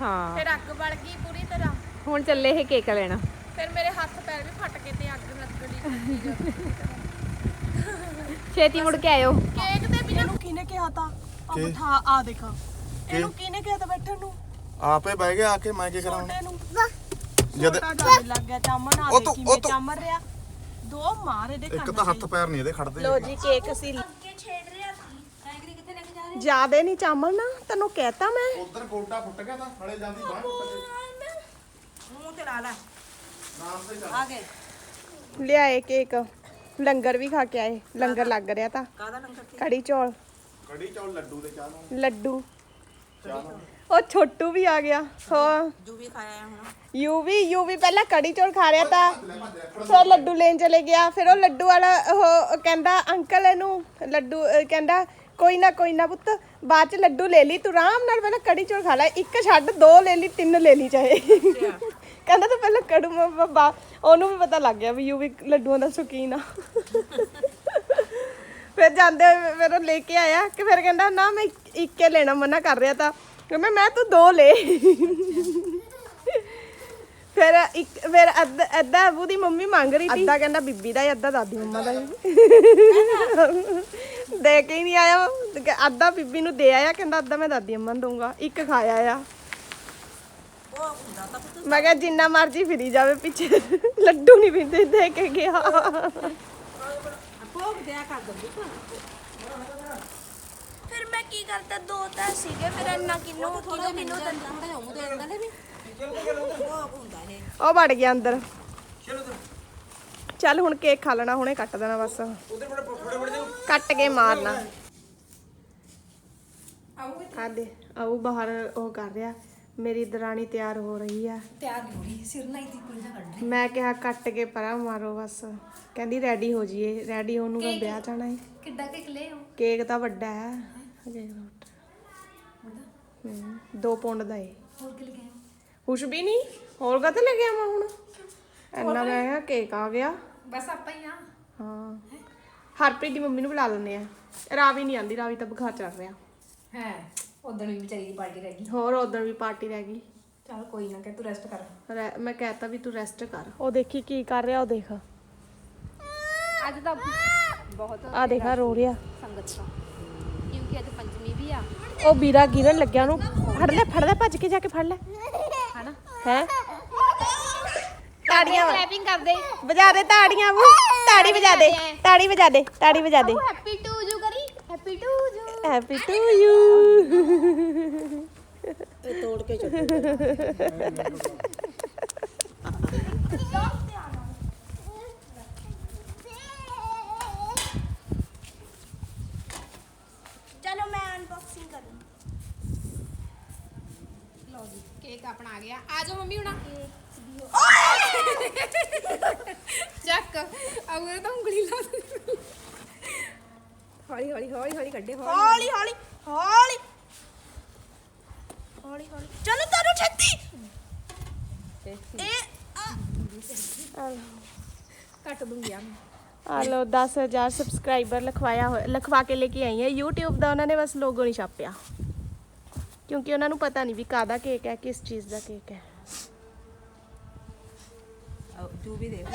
E: ਹਾਂ।
A: ਫਿਰ ਅੱਗ ਬਲ ਗਈ ਪੂਰੀ ਤਰ੍ਹਾਂ।
E: ਹੁਣ ਚੱਲੇ ਇਹ ਕੇਕ ਲੈਣਾ।
A: ਫਿਰ ਮੇਰੇ ਹੱਥ ਪੈਰ ਵੀ ਫਟ ਕੇ ਤੇ ਅੱਗ ਲੱਗਣੀ
E: ਛੇਤੀ ਮੁੜ ਕੇ ਆਇਓ।
A: ਕੇਕ ਤੇ ਬਿਨਾਂ ਨੂੰ ਕਿਹਨੇ ਕਿਹਾ ਤਾ? ਆ
B: ਕੀ?
A: ਬਿਠਾ ਆ ਦੇਖਾ। ਇਹਨੂੰ ਕਿਹਨੇ ਕਿਹਾ ਤਾ ਬੈਠਣ ਨੂੰ?
B: ਆਪੇ ਬਹਿ ਗਿਆ ਆ ਕੇ ਮੈਂ ਕੀ ਕਰਾਂ?
A: ਛੋਟੇ ਨੂੰ।
B: ਜਦ
A: ਛੋਟਾ ਲੱਗ ਗਿਆ ਚਾਮਣ ਆ
B: ਉਹ
A: ਦੇ
B: ਤੋਂ-
A: ਕਿਵੇਂ
B: ਉਹ ਤੋਂ-
A: ਚਾਮਣ ਰਿਆ ਦੋ ਮਾਰ ਇਹਦੇ
B: ਇੱਕ ਤਾਂ ਹੱਥ ਪੈਰ ਨਹੀਂ ਇਹਦੇ ਖੜਦੇ
A: ਲੋ ਜੀ ਕੇਕ ਅਸੀਂ ਜਿਆਦੇ ਨਹੀਂ ਚਾਮਣ ਨਾ ਤੈਨੂੰ ਕਹਿਤਾ ਮੈਂ।
B: ਉਧਰ ਗੋਡਾ ਫੁੱਟ ਗਿਆ ਤਾਂ ਹਲੇ ਜਾਂਦੀ ਬਾਹਰ
C: ਮੂੰਹ ਤੇ ਲਾ ਲੈ।
B: ਨਾਮ ਤੇ
C: ਆ ਗਏ।
A: ਲਿਆਏ ਕੇਕ। ਲੰਗਰ ਵੀ ਖਾ ਕੇ ਆਏ। ਲੰਗਰ ਲੱਗ ਰਿਹਾ ਤਾਂ।
C: ਕਾਦਾ ਲੰਗਰ ਕੀ
A: ਕੜੀ ਚੌਲ।
B: ਕੜੀ ਚੌਲ ਲੱਡੂ ਦੇ ਚਾਹ ਨਾਲ।
A: ਲੱਡੂ। ਉਹ ਛੋਟੂ ਵੀ ਆ ਗਿਆ ਹਾਂ
C: ਜੂ ਵੀ ਖਾਇਆ ਹੁਣ।
A: ਯੂਵੀ ਯੂਵੀ ਪਹਿਲਾਂ ਕੜੀ ਚੌਲ ਖਾ ਰਿਹਾ ਤਾਂ ਫਿਰ ਲੱਡੂ ਲੈਣ ਚਲੇ ਗਿਆ ਫਿਰ ਉਹ ਲੱਡੂ ਵਾਲਾ ਉਹ ਕਹਿੰਦਾ ਅੰਕਲ ਇਹਨੂੰ ਲੱਡੂ ਅਹ ਕਹਿੰਦਾ ਕੋਈ ਨਾ ਕੋਈ ਨਾ ਪੁੱਤ ਬਾਅਦ ਚ ਲੱਡੂ ਲੈ ਲਈ ਤੂੰ ਆਰਾਮ ਨਾਲ ਪਹਿਲਾਂ ਕੜੀ ਚੌਲ ਖਾ ਲੈ ਇੱਕ ਛੱਡ ਦੋ ਲੈ ਲਈ ਤਿੰਨ ਲੈ ਲਈ ਚਾਹੇ। ਕਹਿੰਦਾ ਤੂੰ ਪਹਿਲਾਂ ਕੜੂ ਮ- ਬਾ- ਉਹਨੂੰ ਵੀ ਪਤਾ ਲੱਗ ਗਿਆ ਵੀ ਯੂਵੀ ਲੱਡੂਆਂ ਦਾ ਸ਼ੌਕੀਨ ਆ। ਫਿਰ ਜਾਂਦੇ ਹੋਏ ਫਿਰ ਉਹ ਲੈ ਕੇ ਆਇਆ ਕਿ ਫਿਰ ਕਹਿੰਦਾ ਨਾ ਮੈਂ ਇੱਕ- ਇੱਕੇ ਲੈਣਾ ਮਨਾ ਕਰ ਰਿਹਾ ਤਾਂ। ਮੈਂ ਮੈਂ ਤੂੰ ਦੋ ਲੈ। ਫਿਰ ਇੱਕ ਫਿਰ ਅੱਧਾ ਅੱਧਾ ਅਬੂ ਦੀ ਮੰਮੀ ਮੰਗ ਰਹੀ ਸੀ। ਅੱਧਾ ਕਹਿੰਦਾ ਬੀਬੀ ਦਾ ਹੀ ਅੱਧਾ ਦਾਦੀ ਮੰਮਾ ਦਾ ਹੀ। ਦੇ ਕੇ ਹੀ ਨਹੀਂ ਆਇਆ। ਅੱਧਾ ਬੀਬੀ ਨੂੰ ਦੇ ਆਇਆ ਕਹਿੰਦਾ ਅੱਧਾ ਮੈਂ ਦਾਦੀ ਅੰਮਾ ਨੂੰ ਦਊਂਗਾ। ਇੱਕ ਖਾਇਆ ਆ।
C: ਉਹ ਹੁੰਦਾ ਤਾਂ ਪੁੱਤ
A: ਮੈਂ ਕਿਹਾ ਜਿੰਨਾ ਮਰਜ਼ੀ ਫਿਰੀ ਜਾਵੇ ਪਿੱਛੇ। ਲੱਡੂ ਨਹੀਂ ਪਿੰਦੇ ਦੇ ਕੇ ਗਿਆ।
C: ਭੋਗ ਦਿਆ ਕਰ ਦਿੰਦੀ ਤੂੰ
F: ਫਿਰ ਮੈਂ ਕੀ ਕਰਦਾ ਦੋ ਤਾਂ ਸੀਗੇ ਫਿਰ ਇੰਨਾ ਕਿਲੋ ਕਿਲੋ ਕਿਲੋ ਦੰਦਾ
C: ਥੋੜਾ ਜਿਹਾ ਮੂੰਹ ਦੇ ਦਿੰਦਾ। ਨੇ ਵੀ। ਭੋਗ ਹੁੰਦਾ ਇਹ।
A: ਉਹ ਵੜ ਗਿਆ ਅੰਦਰ। ਚੱਲ ਹੁਣ ਕੇਕ ਖਾ ਲੈਣਾ ਹੁਣੇ ਕੱਟ ਦੇਣਾ ਬਸ। ਕੱਟ ਕੇ ਮਾਰਨਾ। ਆ ਦੇ ਆਉ ਬਾਹਰ ਉਹ ਕਰ ਰਿਹਾ। ਮੇਰੀ ਦਰਾਣੀ ਤਿਆਰ ਹੋ ਰਹੀ ਆ।
C: ਤਿਆਰ ਨਹੀਂ ਹੋ ਰਹੀ ਸਿਰ ਨਹੀਂ ਦੀ ਕੋਈ ਨਾ ਕੱਢ
A: ਮੈਂ ਕਿਹਾ ਕੱਟ ਕੇ ਪਰਾਂ ਮਾਰੋ ਬਸ। ਕਹਿੰਦੀ ਰੈਡੀ ਹੋ ਜੀਏ ਰੈਡੀ ਹੋਣ ਨੂੰ ਮੈਂ ਵਿਆਹ ਜਾਣਾ ਹੈ
E: ਕਿੱਡਾ ਕੇਕ ਲੈ
A: ਕੇਕ ਤਾਂ ਵੱਡਾ ਹੈ ਹਜੇ ਹਮ, ਦੋ ਪੌਂਡ ਦਾ ਏ।
E: ਹੋਰ ਕਿ ਲਗਾਇਆ
A: ਕੁਛ ਵੀ ਨਹੀਂ ਹੋਰ ਕਦੇ ਲੈ ਗਿਆ ਮੈਂ ਹੁਣ? ਇੰਨਾ ਮਹਿੰਗਾ ਕੇਕ ਆ ਗਿਆ।
E: ਬਸ ਆਪਾਂ ਹੀ ਆ।
A: ਹਾਂ। ਹਰਪ੍ਰੀਤ ਦੀ ਮੰਮੀ ਨੂੰ ਬੁਲਾ ਲੈਂਦੇ ਆ। ਰਾਵੀ ਨਹੀਂ ਆਂਦੀ ਰਾਵੀ ਤਾਂ ਬੁਖਾਰ ਚੜ ਰਿਹਾ।
E: ਹੈ ਉਦੋਂ ਵੀ ਵਿਚਾਰੀ ਦੀ ਪਾਰਟੀ ਰਹਿ ਗਈ।
A: ਹੋਰ ਉਧਰ ਵੀ ਪਾਰਟੀ ਰਹਿ ਗਈ।
E: ਚਲ ਕੋਈ ਨਾ ਕਿ ਤੂੰ ਰੈਸਟ ਕਰ।
A: ਮੈਂ ਕਹਿਤਾ ਵੀ ਤੂੰ ਰੈਸਟ ਕਰ। ਉਹ ਦੇਖੀ ਕੀ ਕਰ ਰਿਹਾ ਉਹ ਦੇਖ।
E: ਅੱਜ ਤਾਂ ਬਹੁਤ
A: ਆ ਦੇਖਾ ਰੋ ਰਿਹਾ।
E: ਸੰਗਤ ਦਾ ਕਿਉਂਕਿ ਅੱਜ ਪੰਜਵੀਂ ਵੀ ਆ।
A: ਉਹ ਵੀਰਾ ਗਿਰਨ ਲੱਗਿਆ ਉਹਨੂੰ। ਫੜ ਲੈ ਫੜ ਲੈ ਭੱਜ ਕੇ ਜਾ ਕੇ ਫੜ ਲੈ।
E: ਹਨਾ?
A: ਹੈ? ਤਾੜੀਆਂ
E: ਕਲੈਪਿੰਗ ਕਰਦੇ।
A: ਵਜਾ ਦੇ ਤਾੜੀਆਂ ਉਹ ਤਾੜੀ ਵਜਾ ਦੇ। ਤਾੜੀ ਵਜਾ ਦੇ। ਤਾੜੀ ਵਜਾ ਦੇ
E: ਹੈਪੀ ਟੂ ਯੂ ਕਰੀ। Happy to you
A: happy to you
C: ਇਹ ਤੋੜ ਕੇ ਚੁੱਕ
F: ਚਲੋ ਮੈਂ ਅਨਬਾਕਸਿੰਗ ਕਰੂੰ
E: ਲਓ ਜੀ ਕੇਕ ਆਪਣਾ ਆ ਗਿਆ। ਆ ਜਾਓ ਮੰਮੀ ਹੁਣਾ। ਚੱਕ। ਅਗਰ ਤਾਂ ਉਂਗਲੀ ਲਾ ਦੇ ਹੌਲੀ ਹੌਲੀ ਹੌਲੀ ਹੌਲੀ ਕੱਢੇ
F: ਹੌਲੀ ਹੌਲੀ। ਹੌਲੀ ਹੌਲੀ ਹੌਲੀ। ਚਲੋ ਤਾਰੋ ਛੱਤੀ। ਇਹ ਆ,
E: ਕੱਟ ਦੂੰਗੀ ਆ
A: ਆ ਲੋ 10000 ਸਬਸਕ੍ਰਾਈਬਰ ਲਿਖਵਾਇਆ ਹੋਇਆ ਲਿਖਵਾ ਕੇ ਲੈ ਕੇ ਆਈ ਹੈ YouTube ਦਾ ਉਹਨਾਂ ਨੇ ਬਸ ਲੋਗੋ ਨਹੀਂ ਛਾਪਿਆ। ਕਿਉਂਕਿ ਉਹਨਾਂ ਨੂੰ ਪਤਾ ਨਹੀਂ ਵੀ ਕਾਦਾ ਕੇਕ ਹੈ ਕਿਸ ਚੀਜ਼ ਦਾ ਕੇਕ ਹੈ।
D: ਤੂੰ ਵੀ ਦੇਖ।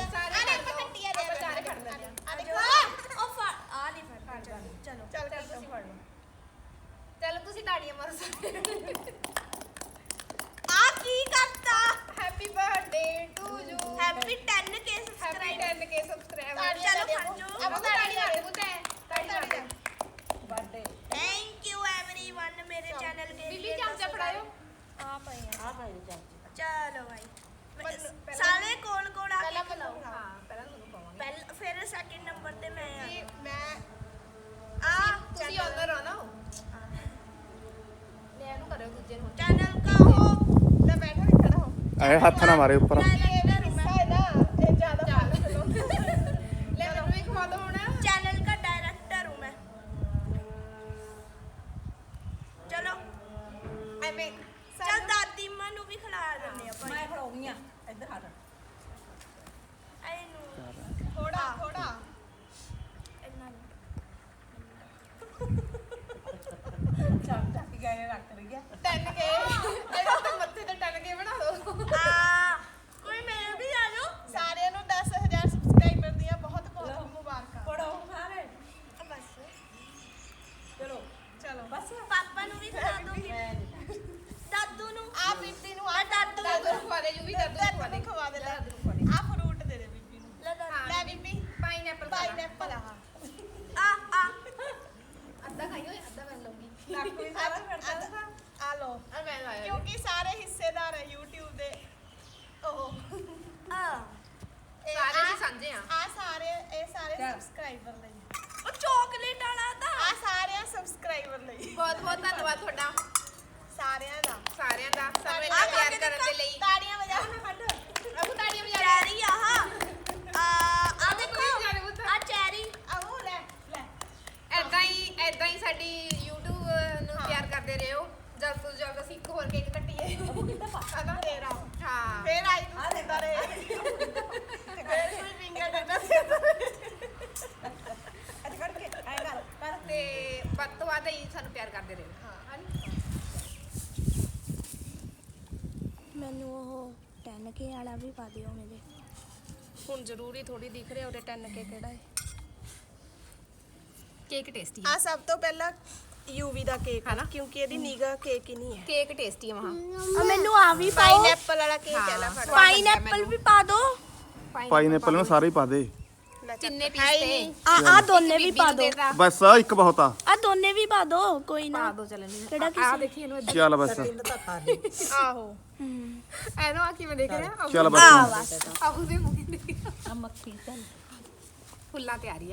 B: ਐ
D: ਆ
A: ਲੋ ਆ
E: ਮੈਂ ਲਾਇਆ ਜੀ।
A: ਕਿਉਂਕਿ ਸਾਰੇ ਹਿੱਸੇਦਾਰ ਹੈ YouTube ਦੇ। ਉਹ ਇਹ
E: ਸਾਰੇ ਅਸੀਂ ਆ- ਸਾਂਝੇ ਆ।
A: ਆ ਸਾਰੇ ਇਹ ਸਾਰੇ
D: ਚੱਲ।
A: ਸਬਸਕ੍ਰਾਈਬਰ ਲਈ।
F: ਉਹ ਚਾਕਲੇਟ ਵਾਲਾ
A: ਆ ਤਾਂ ਸਾਰਿਆਂ ਸਬਸਕ੍ਰਾਈਬਰ ਲਈ।
E: ਬਹੁਤ ਬਹੁਤ ਧੰਨਵਾਦ ਤੁਹਾਡਾ।
A: ਸਾਰਿਆਂ ਦਾ।
E: ਸਾਰਿਆਂ ਦਾ। ਸਾਨੂੰ ਇੰਨਾ
F: ਆਹ
E: ਪਿਆਰ ਕਰਨ ਦੇ ਲਈ।
A: ਤਾੜੀਆਂ ਵਜਾ।
E: ਅਬੂ ਤਾੜੀਆਂ ਵਜਾ।
F: ਚੈਰੀ ਆਹ।
E: ਆ ਦੇਖੋ।
F: ਆ ਚੈਰੀ।
A: ਆਹ ਉਹ ਲੈ ਲੈ।
E: ਐਦਾਂ ਹੀ ਐਦਾਂ ਹੀ ਸਾਡੀ YouTube ਕਰਦੇ ਰਹੋ। ਜਦ ਤੋਂ ਜਦ ਅਸੀਂ ਇੱਕ ਹੋਰ ਕੇਕ ਕੱਟੀਏ। ਆਦਾ
A: ਤੇਰਾ
E: ਹਾਂ।
A: ਫੇਰ ਆਈ ਤੂੰ। ਸਿੰਦਾ ਰੇ ਫੇਰ ਕੋਈ ਫਿੰਗਰ ਡੰਡਾ ਸਿੰਦਾ
D: ਅੱਜ ਕੱਢ ਕੇ। ਐ ਕਰ ਕਰ
E: ਤੇ ਵੱਧ ਤੋਂ ਵੱਧ ਹੀ ਸਾਨੂੰ ਪਿਆਰ ਕਰਦੇ ਰਹੋ। ਹਾਂ
F: ਮੈਨੂੰ ਉਹ 10 ਕੇ ਵਾਲਾ ਵੀ ਪਾ ਦਿਓ ਮੇਰੇ।
A: ਹੁਣ ਜ਼ਰੂਰੀ ਥੋੜੀ ਦਿਖ ਰਿਹਾ ਉਹਦੇ 10 ਕੇ ਕਿਹੜਾ ਹੈ।
E: ਕੇਕ ਟੇਸਟੀ
A: ਆ ਸਭ ਤੋਂ ਪਹਿਲਾਂ ਯੂਵੀ ਦਾ ਕੇਕ ਹੈ ਨਾ ਕਿਉਂਕਿ ਇਹਦੀ ਨਿਗਾ ਕੇਕ ਹੀ ਨਹੀਂ ਹੈ।
E: ਕੇਕ ਟੇਸਟੀ ਹੈ ਵਹਾਂ
F: ਆ ਮੈਨੂੰ ਆ ਵੀ ਪਾਓ।
A: ਪਾਈਨਐਪਲ ਵਾਲਾ ਕੇਕ ਹੈ ਲੈ ਫੜ।
F: ਪਾਈਨਐਪਲ ਵੀ ਪਾ ਦਿਓ
B: ਪਾਈਨਐਪਲ ਨੂੰ ਸਾਰੇ ਹੀ ਪਾ ਦੇ।
A: ਚੱਲ। ਹੈ
E: ਪੀਸ ਤੇ।
F: ਆ ਆ ਦੋਨੇ ਵੀ ਪਾ ਦਿਓ
B: ਬਸ ਆ ਇੱਕ ਬਹੁਤ ਆ।
F: ਆ ਦੋਨੇ ਵੀ ਪਾ ਦਿਓ ਕੋਈ
E: ਪਾ
F: ਨਾ
E: ਦੋ ਚੱਲਣ
F: ਕਿਹੜਾ
E: ਆ
F: ਕਿਸੇ
E: ਦੇਖੀ ਇਹਨੂੰ ਇੱਧਰ।
B: ਚੱਲ ਬਸ।
D: ਤਿੰਨ ਤਾਂ ਖਾ ਲਈ।
A: ਆਹੋ।
E: ਐਨੂੰ ਆ ਕਿਵੇਂ ਦੇਖ ਰਿਹਾ?
B: ਚੱਲ
F: ਆ
B: ਬਸ
E: ਅਬੂ ਦੇ ਮੂੰਹ ਦੇ
D: ਆ। ਮੱਖੀ ਚੱਲ।
E: ਫੁੱਲਾਂ ਤੇ ਆ। ਰਹੀ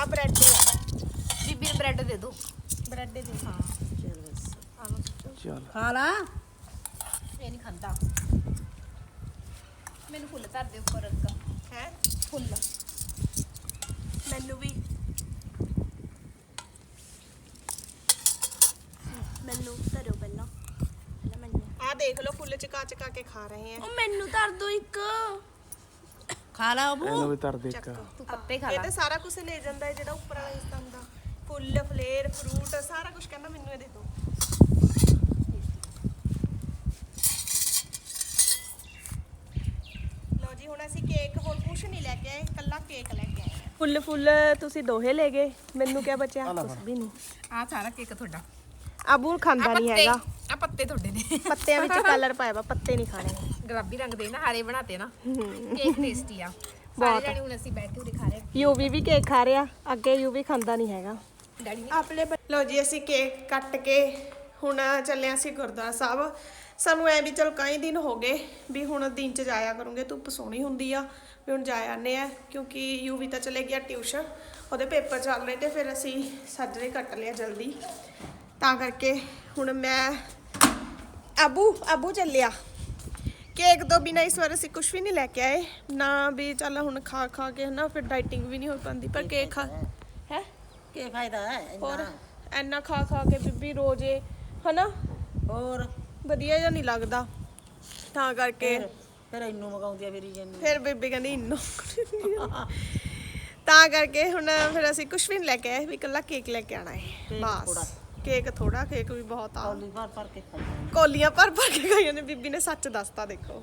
D: ਆ
A: ਬ੍ਰੈਡ ਹੀ ਆ।
E: ਬੀਬੀ ਨੂੰ ਬ੍ਰੈਡ ਦੇ ਦੋ।
A: ਬ੍ਰੈਡ ਦੇ ਹਾਂ।
D: ਚਲ। ਬਸ
B: ਚੱਲ
D: ਖਾ ਲਾ।
E: ਇਹ ਨਹੀਂ ਖਾਂਦਾ। ਮੈਨੂੰ ਫੁੱਲ ਧਰ ਦੇ ਉੱਪਰ ਰੱਖਾ
A: ਹੈ?
E: ਫੁੱਲ।
A: ਮੈਨੂੰ ਵੀ।
F: ਮੈਨੂੰ ਧਰਿਓ ਪਹਿਲਾਂ। ਪਹਿਲਾਂ ਮੈਨੂੰ
A: ਆ ਦੇਖ ਲਓ ਫੁੱਲ ਚਕਾ ਚਕਾ ਕੇ ਖਾ ਰਹੇ ਆ।
F: ਉਹ ਮੈਨੂੰ ਧਰ ਦਿਓ ਇੱਕ।
D: ਖਾ ਲਾ
B: ਇਹਨੂੰ ਵੀ ਧਰ ਦੇ ਇੱਕ
E: ਤੂੰ ਪੱਤੇ ਖਾ
A: ਇਹ ਤਾਂ ਸਾਰਾ ਕੁਝ ਲੈ ਜਾਂਦਾ ਹੈ ਜਿਹੜਾ ਉੱਪਰ ਵਾਲਾ ਹਿੱਸਾ ਹੁੰਦਾ। ਫੁੱਲ ਫਲੇਰ ਫਰੂਟ ਸਾਰਾ ਕੁਝ ਕਹਿੰਦਾ ਮੈਨੂੰ ਇਹ ਦੇ ਦਿਓ। ਲਓ ਜੀ ਹੁਣ ਅਸੀਂ ਕੇਕ ਹੋਰ ਕੁਝ ਨਹੀਂ ਲੈ ਕੇ ਆਏ ਕੱਲਾ ਕੇਕ ਲੈ ਕੇ ਆਏ। ਫੁੱਲ ਫੁੱਲ ਤੁਸੀਂ ਦੋਹੇ ਲੈ ਗਏ ਮੈਨੂੰ ਕਿਆ ਬਚਿਆ? ਕੁਝ ਵੀ ਨਹੀਂ।
E: ਆ ਸਾਰਾ ਕੇਕ ਤੁਹਾਡਾ।
A: ਅਬੂ ਖਾਂਦਾ ਨਹੀਂ ਹੈਗਾ।
E: ਆ ਪੱਤੇ ਤੁਹਾਡੇ ਨੇ।
A: ਪੱਤਿਆਂ ਵਿੱਚ ਕਲਰ ਪਾਇਆ ਵਾ ਪੱਤੇ ਨਹੀਂ ਖਾਣੇ।
E: ਗੁਲਾਬੀ ਰੰਗ ਦੇ ਨਾ ਹਰੇ ਬਣਾਤੇ ਨਾ। ਕੇਕ ਟੇਸਟੀ ਆ।
A: ਬਹੁਤ।
E: ਜਾਣੇ ਹੁਣ ਅਸੀਂ ਬੈਠ ਕੇ ਉਰੇ ਖਾ ਰਹੇ
A: ਯੂਵੀ ਵੀ ਕੇਕ ਖਾ ਰਿਹਾ ਅੱਗੇ ਯੂਵੀ ਖਾਂਦਾ ਨਹੀਂ ਹੈਗਾ।
E: ਡੈਡੀ
A: ਆਪਣੇ ਲੋ ਜੀ ਅਸੀਂ ਕੇਕ ਕੱਟ ਕੇ ਹੁਣ ਚੱਲਿਆ ਸੀ ਗੁਰਦੁਆਰਾ ਸਾਹਿਬ। ਸਾਨੂੰ ਐ ਵੀ ਚਲ ਕਈ ਦਿਨ ਹੋ ਗਏ ਵੀ ਹੁਣ ਦਿਨ ਚ ਜਾਇਆ ਕਰੂੰਗੇ ਧੁੱਪ ਸੋਹਣੀ ਹੁੰਦੀ ਆ ਵੀ ਹੁਣ ਜਾ ਆਨੇ ਆ ਕਿਉਂਕਿ ਯੂਵੀ ਤਾਂ ਚਲੇ ਗਿਆ ਟਿਊਸ਼ਨ ਉਹਦੇ ਪੇਪਰ ਚੱਲ ਰਹੇ ਤੇ ਫਿਰ ਅਸੀਂ ਸੱਜਰੇ ਕੱਟ ਲਿਆ ਜਲਦੀ। ਤਾਂ ਕਰਕੇ ਹੁਣ ਮੈਂ ਅਬੂ ਅਬੂ ਚੱਲਿਆ। ਕੇਕ ਤੋਂ ਬਿਨਾਂ ਇਸ ਵਾਰ ਅਸੀਂ ਕੁਝ ਵੀ ਨਹੀਂ ਲੈ ਕੇ ਆਏ। ਨਾ ਵੀ ਚੱਲ ਹੁਣ ਖਾ ਖਾ ਕੇ ਹਨਾ ਫਿਰ ਡਾਈਟਿੰਗ ਵੀ ਨਹੀਂ ਹੋ ਪਾਉਂਦੀ। ਪਰ ਕੇਕ ਖਾ ਹੈ?
C: ਕੀ ਫਾਇਦਾ ਹੈ
A: ਹੋਰ?
C: ਇੰਨਾ?
A: ਐਨਾ ਖਾ ਖਾ ਕੇ ਬੀਬੀ ਰੋਜ਼ੇ ਹਨਾ?
C: ਹੋਰ?
A: ਵਧੀਆ ਜਿਹਾ ਨਹੀਂ ਲੱਗਦਾ। ਤਾਂ ਕਰਕੇ।
C: ਫਿਰ ਫਿਰ ਇਹਨੂੰ ਮਗਾਉਂਦੀ ਆ ਮੇਰੀ ਜੰਨੀ
A: ਫਿਰ ਬੀਬੀ ਕਹਿੰਦੀ ਇੰਨੋ ਤਾਂ ਕਰਕੇ ਹੁਣ ਫਿਰ ਅਸੀਂ ਕੁਝ ਵੀ ਨਹੀਂ ਲੈ ਕੇ ਆਏ ਵੀ ਇਕੱਲਾ ਕੇਕ ਲੈ ਕੇ ਆਣਾ ਹੈ। ਬਸ। ਕੇਕ ਥੋੜਾ ਕੇਕ ਵੀ ਬਹੁਤ ਆ।
C: ਕੌਲੀ ਭਰ ਭਰ ਕੇ ਖਾਈ
A: ਕੋਲੀਆਂ ਭਰ ਭਰ ਕੇ ਖਾਈਆਂ ਨੇ ਬੀਬੀ ਨੇ ਸੱਚ ਦੱਸਤਾ ਦੇਖੋ।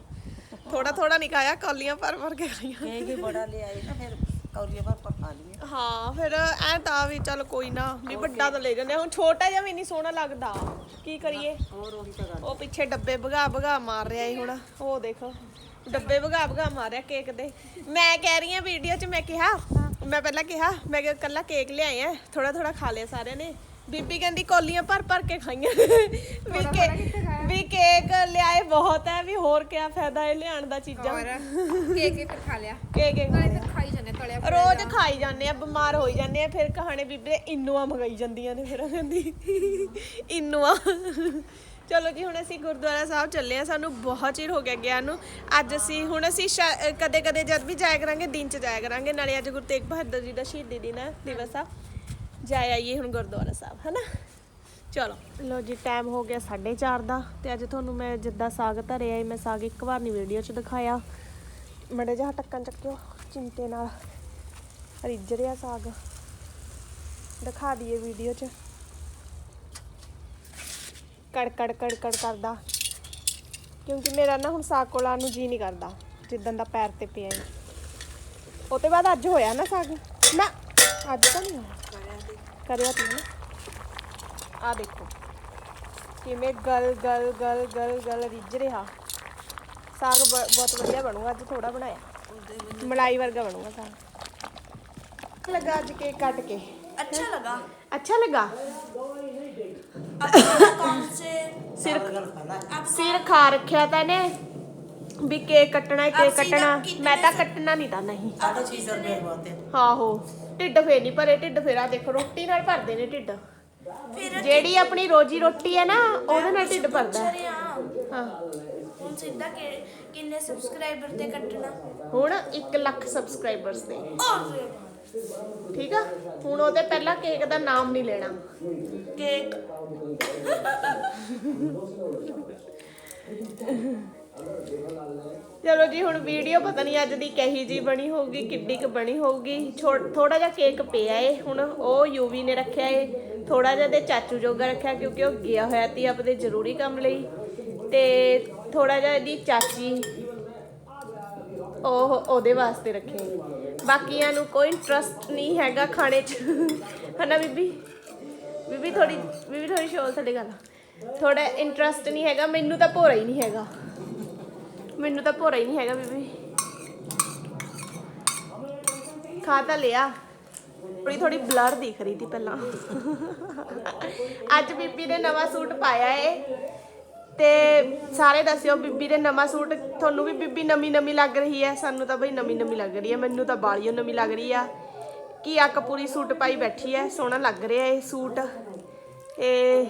A: ਥੋੜਾ ਥੋੜਾ ਨਹੀਂ ਖਾਇਆ ਕੋਲੀਆਂ ਭਰ ਭਰ ਕੇ ਖਾਈਆਂ
C: ਕੇਕ ਹੀ ਬੜਾ ਲਿਆਏ ਨਾ ਫਿਰ ਕੌਲੀ ਭਰ ਭਰ ਖਾ ਲਈਏ
A: ਹਾਂ ਫਿਰ ਐ ਤਾਂ ਵੀ ਚੱਲ ਕੋਈ ਨਾ ਵੀ ਵੱਡਾ ਤਾਂ ਲੈ ਜਾਂਦੇ। ਹੁਣ ਛੋਟਾ ਜਿਹਾ ਵੀ ਨਹੀਂ ਸੋਹਣਾ ਲੱਗਦਾ। ਕੀ ਕਰੀਏ?
C: ਹੋਰ ਉਹੀ ਤਾਂ ਗੱਲ।
A: ਉਹ ਪਿੱਛੇ ਡੱਬੇ ਭਗਾ ਭਗਾ ਮਾਰ ਰਿਹਾ ਏ ਹੁਣ। ਉਹ ਦੇਖੋ ਡੱਬੇ ਭਗਾ ਭਗਾ ਮਾਰਿਆ ਕੇਕ ਦੇ। ਮੈਂ ਕਹਿ ਰਹੀ ਆ ਵੀਡੀਓ 'ਚ ਮੈਂ ਕਿਹਾ ਮੈਂ ਪਹਿਲਾਂ ਕਿਹਾ ਮੈਂ ਕਿ ਕੱਲਾ ਕੇਕ ਲਿਆਏ ਆ ਥੋੜਾ ਥੋੜਾ ਖਾ ਲਿਆ ਸਾਰਿਆਂ ਨੇ। ਬੀਬੀ ਕਹਿੰਦੀ ਕੋਲੀਆਂ ਭਰ ਭਰ ਕੇ ਖਾਈਆਂ। ਵੀ ਕੇ ਵੀ ਕੇਕ ਲਿਆਏ ਬਹੁਤ ਹੈ ਵੀ ਹੋਰ ਕੀ ਫਾਇਦਾ ਇਹ ਲਿਆਉਣ ਦਾ ਚੀਜ਼ਾਂ।
E: ਕੇਕ ਫਿਰ ਖਾ ਲਿਆ।
A: ਕੇਕ ਕੇਕ
E: ਨਾਲੇ ਫਿਰ ਖਾਈ ਜਾਂਦੇ ਤਲਿਆ ਫਿਰਿਆ
A: ਰੋਜ਼ ਖਾਈ ਜਾਂਦੇ ਆ ਬਿਮਾਰ ਹੋਈ ਜਾਂਦੇ ਆ ਫਿਰ ਕਹਾਣੇ ਬੀਬੀ ਇਨੂਆ ਮੰਗਾਈ ਜਾਂਦੀਆਂ ਨੇ ਫਿਰ ਕਹਿੰਦੀ ਇਨੂਆ। ਚਲੋ ਜੀ ਹੁਣ ਅਸੀਂ ਗੁਰਦੁਆਰਾ ਸਾਹਿਬ ਚੱਲੇ ਆ ਸਾਨੂੰ ਬਹੁਤ ਚਿਰ ਹੋ ਗਿਆ ਗਿਆ ਨੂੰ। ਅੱਜ ਅਸੀਂ ਹੁਣ ਅਸੀਂ ਕਦੇ ਕਦੇ ਜਦ ਵੀ ਜਾਇਆ ਕਰਾਂਗੇ ਦਿਨ ਚ ਜਾਇਆ ਕਰਾਂਗੇ ਨਾਲੇ ਅੱਜ ਗੁਰੂ ਤੇਗ ਬਹਾਦਰ ਜੀ ਦਾ ਸ਼ਹੀਦੀ ਦਿਨ ਹੈ ਦਿਵਸ ਆ। ਜਾ ਆਈਏ ਹੁਣ ਗੁਰਦੁਆਰਾ ਸਾਹਿਬ, ਹਨਾ? ਚਲੋ। ਲੋ ਜੀ ਟਾਈਮ ਹੋ ਗਿਆ 4:30 ਦਾ ਤੇ ਅੱਜ ਤੁਹਾਨੂੰ ਮੈਂ ਜਿੱਦਾਂ ਸਾਗ ਧਰਿਆ ਏ ਮੈਂ ਸਾਗ ਇੱਕ ਵਾਰ ਨਹੀਂ ਵੀਡੀਓ 'ਚ ਦਿਖਾਇਆ। ਮੜੇ ਜਿਹਾ ਟੱਕਣ ਚੱਕਿਓ ਚਿੰਤੇ ਨਾਲ ਰਿੱਝ ਰਿਹਾ ਸਾਗ। ਦਿਖਾ ਦਈਏ ਵੀਡੀਓ 'ਚ। ਕੜ ਕੜ ਕੜ ਕੜ ਕਰਦਾ। ਕਿਉਂਕਿ ਮੇਰਾ ਨਾ ਹੁਣ ਸਾਗ ਕੋਲਾਂ ਨੂੰ ਜੀ ਨਹੀਂ ਕਰਦਾ, ਜਿੱਦਾਂ ਦਾ ਪੈਰ ਤੇ ਪਿਆ ਹੈ ਉਹ ਤੋਂ ਬਾਅਦ ਅੱਜ ਹੋਇਆ ਨਾ ਸਾਗ? ਨਾ, ਅੱਜ ਤਾਂ ਨਹੀਂ ਹੋਇਆ। ਕਰਿਆ ਤੂੰ। ਆ ਦੇਖੋ। ਕਿਵੇਂ ਗਲ ਗਲ ਗਲ ਗਲ ਗਲ ਰਿੱਝ ਰਿਹਾ। ਸਾਗ ਬਹੁਤ ਵਧੀਆ ਬਣੂਗਾ ਅੱਜ ਥੋੜਾ ਬਣਾਇਆ। ਮਲਾਈ ਵਰਗਾ ਬਣੂਗਾ ਸਾਗ। ਲਗਾ ਅੱਜ ਕੇਕ ਕੱਟ ਕੇ।
F: अच्छा लगा
A: अच्छा लगा सिर सिर
F: खा रखा
A: था
F: ने
A: भी केक
F: कटना
A: है केक कटना मैं
C: तो कटना नहीं था नहीं
A: आहो ਢਿੱਡ ਫੇਰ ਨਹੀਂ ਭਰੇ ਢਿੱਡ ਫੇਰਾ ਦੇਖੋ ਰੋਟੀ ਨਾਲ ਭਰਦੇ ਨੇ ਢਿੱਡ। ਜਿਹੜੀ ਆਪਣੀ ਰੋਜੀ ਰੋਟੀ ਹੈ ਨਾ ਉਹਦੇ ਨਾਲ ਢਿੱਡ ਭਰਦਾ। ਹਾਂ।
F: ਹੁਣ ਸਿੱਧਾ ਕਿ- ਕਿੰਨੇ ਸਬਸਕ੍ਰਾਈਬਰ ਤੇ ਕੱਟਣਾ?
A: ਹੁਣ 1 ਲੱਖ ਸਬਸਕ੍ਰਾਈਬਰਸ ਨੇ ਠੀਕ ਆ? ਹੁਣ ਉਹਦੇ ਪਹਿਲਾਂ ਕੇਕ ਦਾ ਨਾਮ ਨਹੀਂ ਲੈਣਾ।
F: ਕੇਕ।
A: ਚਲੋ ਜੀ, ਹੁਣ ਵੀਡੀਓ ਪਤਾ ਨਹੀਂ ਅੱਜ ਦੀ ਕਹੀ ਜੀ ਬਣੀ ਹੋਊਗੀ, ਕਿੱਡੀ ਕੁ ਬਣੀ ਹੋਊਗੀ। ਥੋੜਾ ਜਿਹਾ ਕੇਕ ਪਿਆ ਏ, ਹੁਣ ਉਹ ਯੂਵੀ ਨੇ ਰੱਖਿਆ ਏ। ਥੋੜਾ ਜਿਹਾ ਤੇ ਚਾਚੂ ਜੋਗਾ ਰੱਖਿਆ, ਕਿਉਂਕਿ ਉਹ ਗਿਆ ਹੋਇਆ ਸੀ ਆਪਣੇ ਜ਼ਰੂਰੀ ਕੰਮ ਲਈ। ਤੇ ਥੋੜਾ ਜਿਹਾ ਇਹਦੀ ਚਾਚੀ, ਉਹ, ਉਹਦੇ ਵਾਸਤੇ ਰੱਖੇ। ਬਾਕੀਆਂ ਨੂੰ ਕੋਈ ਇੰਟਰਸਟ ਨਹੀਂ ਹੈਗਾ ਖਾਣੇ 'ਚ। ਹਨਾ ਬੀਬੀ? ਬੀਬੀ ਥੋੜੀ ਬੀਬੀ ਥੋੜੀ ਸ਼ੋਰ ਸਾਡੇ ਗੱਲ ਥੋੜਾ ਇੰਟਰਸਟ ਨਹੀਂ ਹੈਗਾ, ਮੈਨੂੰ ਤਾਂ ਭੋਰਾ ਹੀ ਨਹੀਂ ਹੈਗਾ। ਮੈਨੂੰ ਤਾਂ ਭੋਰਾ ਹੀ ਨਹੀਂ ਹੈਗਾ ਬੀਬੀ। ਖਾ ਤਾਂ ਲਿਆ। ਥੋੜੀ ਥੋੜੀ ਬਲਰ ਦਿਖ ਰਹੀ ਸੀ ਪਹਿਲਾਂ। ਅੱਜ ਬੀਬੀ ਨੇ ਨਵਾਂ ਸੂਟ ਪਾਇਆ ਏ। ਤੇ ਸਾਰੇ ਦੱਸਿਓ ਬੀਬੀ ਦੇ ਨਵਾਂ ਸੂਟ ਤੁਹਾਨੂੰ ਵੀ ਬੀਬੀ ਨਵੀਂ ਨਵੀਂ ਲੱਗ ਰਹੀ ਹੈ? ਸਾਨੂੰ ਤਾਂ ਬਈ ਨਵੀਂ ਨਵੀਂ ਲੱਗ ਰਹੀ ਹੈ। ਮੈਨੂੰ ਤਾਂ ਬਾਲੀਓ ਨਵੀਂ ਲੱਗ ਰਹੀ ਆ। ਕੀ ਅੱਕ ਪੂਰੀ ਸੂਟ ਪਾਈ ਬੈਠੀ ਹੈ? ਸੋਹਣਾ ਲੱਗ ਰਿਹਾ ਇਹ ਸੂਟ। ਇਹ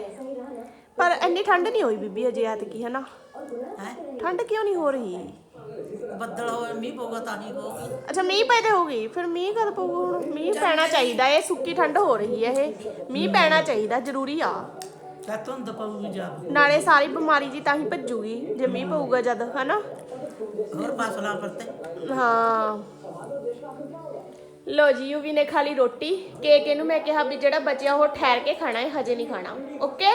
A: ਪਰ ਇੰਨੀ ਠੰਡ ਨਹੀਂ ਹੋਈ ਬੀਬੀ ਅਜੇ ਐਤਕੀ ਹੈ ਨਾ
C: ਹੈ
A: ਠੰਡ ਕਿਉਂ ਨਹੀਂ ਹੋ ਰਹੀ?
C: ਬੱਦਲ ਹੋਏ ਮੀਂਹ ਪਊਗਾ ਤਾਂ ਹੀ ਹੋਊਗੀ
A: ਅੱਛਾ ਮੀਂਹ ਪੈਦੇ ਹੋ ਗਈ। ਫਿਰ ਮੀਂਹ ਕਦ ਪਊਗਾ ਹੁਣ? ਮੀਂਹ ਪੈਣਾ ਚਾਹੀਦਾ ਇਹ ਸੁੱਕੀ ਠੰਡ ਹੋ ਰਹੀ ਹੈ ਇਹ। ਮੀਂਹ ਪੈਣਾ ਚਾਹੀਦਾ ਜ਼ਰੂਰੀ ਆ।
C: ਤਾਂ ਧੁੰਦ ਪਊਗੀ ਜਾ
A: ਨਾਲੇ ਸਾਰੀ ਬਿਮਾਰੀ ਜੀ ਤਾਂ ਹੀ ਭੱਜੂਗੀ ਜੇ ਮੀਂਹ ਪਊਗਾ ਜਦ ਹਨਾ?
C: ਹੋਰ ਫਸਲਾਂ ਪਰਤੇ
A: ਹਾਂ। ਲੋ ਜੀ ਯੂਵੀ ਨੇ ਖਾ ਲਈ ਰੋਟੀ। ਕੇਕ ਇਹਨੂੰ ਮੈਂ ਕਿਹਾ ਵੀ ਜਿਹੜਾ ਬਚਿਆ ਉਹ ਠਹਿਰ ਕੇ ਖਾਣਾ ਹੈ ਹਜੇ ਨਹੀਂ ਖਾਣਾ। ਓਕੇ?